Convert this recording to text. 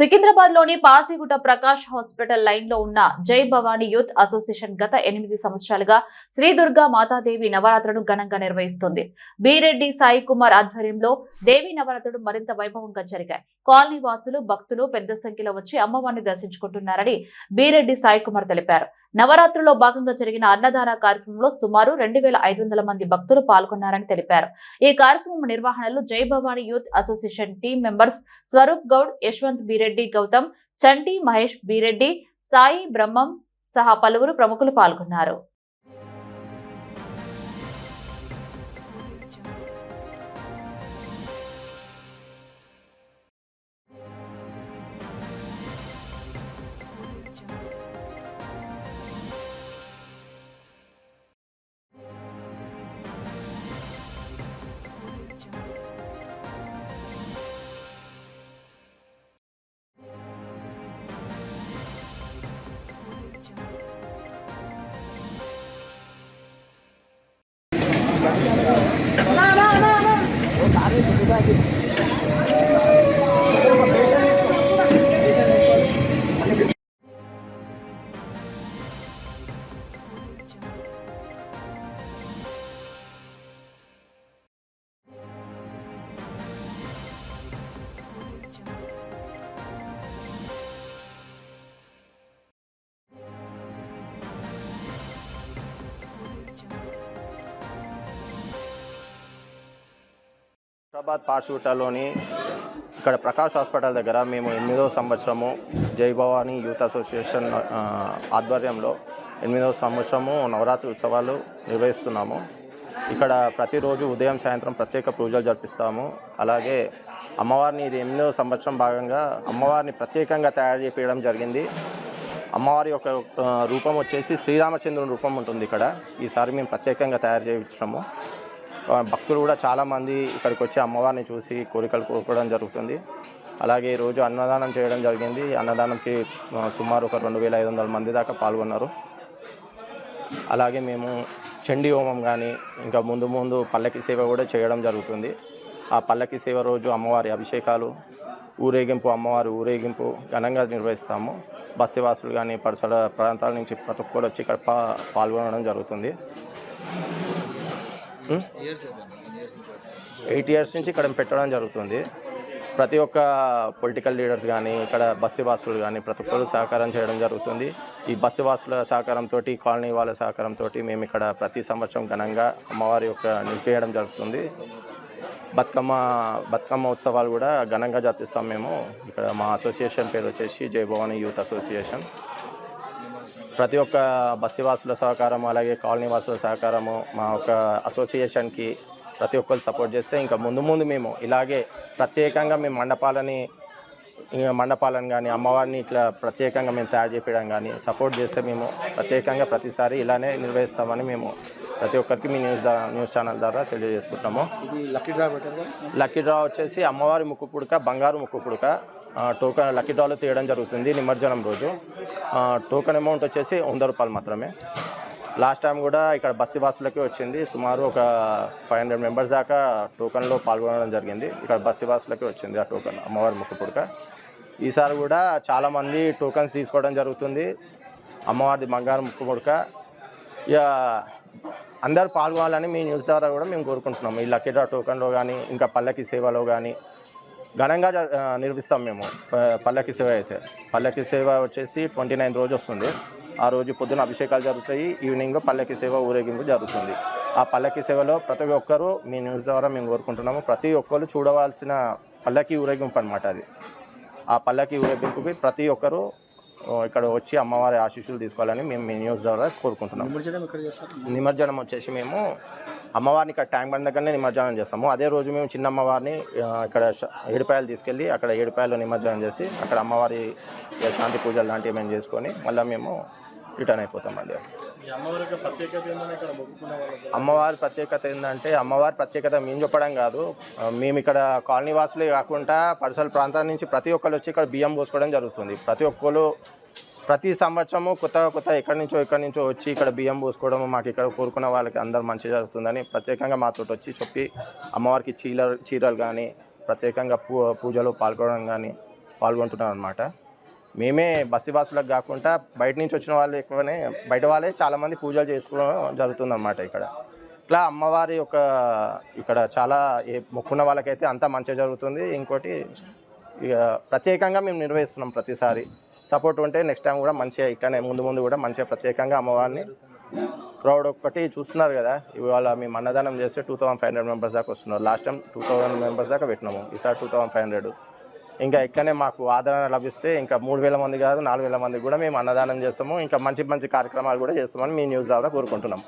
సికింద్రాబాద్లోని పాసిగుట్ట Prakash hospital లైన్లో ఉన్న జై భవానీ యూత్ అసోసియేషన్ గత ఎనిమిది సంవత్సరాలుగా శ్రీ దుర్గా మాతాదేవి నవరాత్రులను ఘనంగా నిర్వహిస్తుంది. బీరెడ్డి సాయి కుమార్ ఆధ్వర్యంలో దేవి నవరాత్రులు మరింత వైభవంగా జరిగాయి. కాలనీ వాసులు భక్తులు పెద్ద సంఖ్యలో వచ్చి అమ్మవారిని దర్శించుకుంటున్నారని బీరెడ్డి సాయి కుమార్ తెలిపారు. నవరాత్రుల్లో భాగంగా జరిగిన అన్నదాన కార్యక్రమంలో సుమారు రెండు వేల ఐదు వందల మంది భక్తులు పాల్గొన్నారని తెలిపారు. ఈ కార్యక్రమం నిర్వహణలో Jai Bhavani youth association team members Swaroop Goud Yashwant Bireddy Reddy Gautam Chanti Mahesh Bireddy Sai Brahmam సహా పలువురు ప్రముఖులు పాల్గొన్నారు. హైదరాబాద్ పార్షూటలోని ఇక్కడ ప్రకాష్ హాస్పిటల్ దగ్గర మేము ఎనిమిదవ సంవత్సరము జై భవానీ యూత్ అసోసియేషన్ ఆధ్వర్యంలో ఎనిమిదవ సంవత్సరము నవరాత్రి ఉత్సవాలు నిర్వహిస్తున్నాము. ఇక్కడ ప్రతిరోజు ఉదయం సాయంత్రం ప్రత్యేక పూజలు జరిపిస్తాము. అలాగే అమ్మవారిని ఇది ఎనిమిదవ సంవత్సరం భాగంగా అమ్మవారిని ప్రత్యేకంగా తయారు చేయడం జరిగింది. అమ్మవారి యొక్క రూపం వచ్చేసి శ్రీరామచంద్రుని రూపం ఉంటుంది ఇక్కడ. ఈసారి మేము ప్రత్యేకంగా తయారు చేయించాము భక్తులు కూడా చాలామంది ఇక్కడికి వచ్చి అమ్మవారిని చూసి కోరికలు కోరుకోవడం జరుగుతుంది. అలాగే ఈరోజు అన్నదానం చేయడం జరిగింది. అన్నదానంకి సుమారు ఒక రెండు వేల ఐదు వందల మంది దాకా పాల్గొన్నారు. అలాగే మేము చండీ హోమం కానీ ఇంకా ముందు ముందు పల్లకి సేవ కూడా చేయడం జరుగుతుంది. ఆ పల్లకి సేవ రోజు అమ్మవారి అభిషేకాలు ఊరేగింపు అమ్మవారి ఊరేగింపు ఘనంగా నిర్వహిస్తాము. బస్తివాసులు కానీ పరిసర ప్రాంతాల నుంచి ప్రతి ఒక్కరు వచ్చి ఇక్కడ పాల్గొనడం జరుగుతుంది. Hmm? ఎయిట్ ఇయర్స్ నుంచి ఇక్కడ పెట్టడం జరుగుతుంది. ప్రతి ఒక్క పొలిటికల్ లీడర్స్ కానీ ఇక్కడ బస్తివాసులు కానీ ప్రతి ఒక్కరు సహకారం చేయడం జరుగుతుంది. ఈ బస్తివాసుల సహకారంతో కాలనీ వాళ్ళ సహకారంతో మేము ఇక్కడ ప్రతి సంవత్సరం ఘనంగా అమ్మవారి యొక్క నిలిపేయడం జరుగుతుంది. బతుకమ్మ బతుకమ్మ ఉత్సవాలు కూడా ఘనంగా జరిపిస్తాం మేము. ఇక్కడ మా అసోసియేషన్ పేరు వచ్చేసి జయభవాని యూత్ అసోసియేషన్ ప్రతి ఒక్క బస్తివాసుల సహకారం అలాగే కాలనీ వాసుల సహకారము మా ఒక అసోసియేషన్కి ప్రతి ఒక్కరు సపోర్ట్ చేస్తే ఇంకా ముందు ముందు మేము ఇలాగే ప్రత్యేకంగా మేము మండపాలని మండపాలను కానీ అమ్మవారిని ఇట్లా ప్రత్యేకంగా మేము తయారు చేయడం కానీ సపోర్ట్ చేస్తే మేము ప్రత్యేకంగా ప్రతిసారి ఇలానే నిర్వహిస్తామని మేము ప్రతి ఒక్కరికి మీ న్యూస్ న్యూస్ ఛానల్ ద్వారా తెలియజేసుకుంటాము లక్కీ డ్రా లక్కీ డ్రా వచ్చేసి అమ్మవారి ముక్కు పుడక బంగారు ముక్కు పుడక టోకెన్ లక్కీ డ్రాలో తీయడం జరుగుతుంది నిమజ్జనం రోజు. టోకెన్ అమౌంట్ వచ్చేసి వంద రూపాయలు మాత్రమే. లాస్ట్ టైం కూడా ఇక్కడ బస్సు వాసులకి వచ్చింది. సుమారు ఒక ఫైవ్ హండ్రెడ్ మెంబర్స్ దాకా టోకన్లో పాల్గొనడం జరిగింది. ఇక్కడ బస్సు వాసులకి వచ్చింది ఆ టోకన్ అమ్మవారి ముక్కు పుడక. ఈసారి కూడా చాలామంది టోకన్స్ తీసుకోవడం జరుగుతుంది. అమ్మవారిది బంగారు ముక్కు పుడక. ఇక అందరు పాల్గొనాలని మీ న్యూస్ ద్వారా కూడా మేము కోరుకుంటున్నాము. ఈ లక్కీ డ్రా టోకన్లో కానీ ఇంకా పల్లకి సేవలో కానీ ఘనంగా జ- నిర్వహిస్తాం మేము. ప- పల్లకి సేవ అయితే. పల్లకి సేవ వచ్చేసి ట్వంటీ నైన్ రోజు వస్తుంది. ఆ రోజు పొద్దున అభిషేకాలు జరుగుతాయి. ఈవినింగ్ పల్లకి సేవ ఊరేగింపు జరుగుతుంది. ఆ పల్లకి సేవలో ప్రతి ఒక్కరూ మీ న్యూస్ ద్వారా మేము కోరుకుంటున్నాము. ప్రతి ఒక్కరు చూడవలసిన పల్లకి ఊరేగింపు అనమాట అది. ఆ పల్లకి ఊరేగింపుకి ప్రతి ఒక్కరూ ఇక్కడ వచ్చి అమ్మవారి ఆశీస్సులు తీసుకోవాలని మేము మీ న్యూస్ ద్వారా కోరుకుంటున్నాము నిమజ్జనం వచ్చేసి మేము అమ్మవారిని ఇక్కడ ట్యాంక్ బండ్ దగ్గరనే నిమజ్జనం చేస్తాము. అదే రోజు మేము చిన్న అమ్మవారిని ఇక్కడ ఏడుపాయలు తీసుకెళ్ళి అక్కడ ఏడుపాయలు నిమజ్జనం చేసి అక్కడ అమ్మవారి శాంతి పూజలు లాంటివి మేము చేసుకొని మళ్ళీ మేము రిటర్న్ అయిపోతామండి. అమ్మవారి ప్రత్యేకత ఏంటంటే అమ్మవారి ప్రత్యేకత మేము చెప్పడం కాదు. మేము ఇక్కడ కాలనీ వాసులే కాకుండా పరిసర ప్రాంతాల నుంచి ప్రతి ఒక్కరు వచ్చి ఇక్కడ బియ్యం పోసుకోవడం జరుగుతుంది. ప్రతి ఒక్కరు ప్రతి సంవత్సరము కొత్త కొత్త ఎక్కడి నుంచో ఎక్కడి నుంచో వచ్చి ఇక్కడ బియ్యం పోసుకోవడం మాకు ఇక్కడ కోరుకున్న వాళ్ళకి అందరు మంచి జరుగుతుందని ప్రత్యేకంగా మాతో వచ్చి చెప్పి అమ్మవారికి చీర చీరలు కానీ ప్రత్యేకంగా పూ పూజలో పాల్గొనడం కానీ పాల్గొంటున్నారు అనమాట మేమే బస్సివాసులకు కాకుండా బయట నుంచి వచ్చిన వాళ్ళు ఎక్కువనే బయట వాళ్ళే చాలామంది పూజలు చేసుకోవడం జరుగుతుందన్నమాట ఇక్కడ. ఇట్లా అమ్మవారి యొక్క ఇక్కడ చాలా ఏ మొక్కున్న వాళ్ళకైతే అంతా మంచిగా జరుగుతుంది. ఇంకోటి ఇక ప్రత్యేకంగా మేము నిర్వహిస్తున్నాం ప్రతిసారి. సపోర్ట్ ఉంటే నెక్స్ట్ టైం కూడా మంచిగా ఇక్కడనే ముందు ముందు కూడా మంచిగా ప్రత్యేకంగా అమ్మవారిని క్రౌడ్ ఒక్కటి చూస్తున్నారు కదా ఇవాళ మేము అన్నదానం చేస్తే two thousand five hundred members దాకా వస్తున్నారు. Last time two thousand members దాకా పెట్టినాము. ఈసారి టూ థౌసండ్ ఫైవ్ హండ్రెడ్. ఇంకా ఇక్కడనే మాకు ఆదరణ లభిస్తే ఇంకా మూడు వేల మంది కాదు నాలుగు వేల మంది కూడా మేము అన్నదానం చేస్తాము. ఇంకా మంచి మంచి కార్యక్రమాలు కూడా చేస్తామని మీ న్యూస్ ద్వారా కోరుకుంటున్నాం.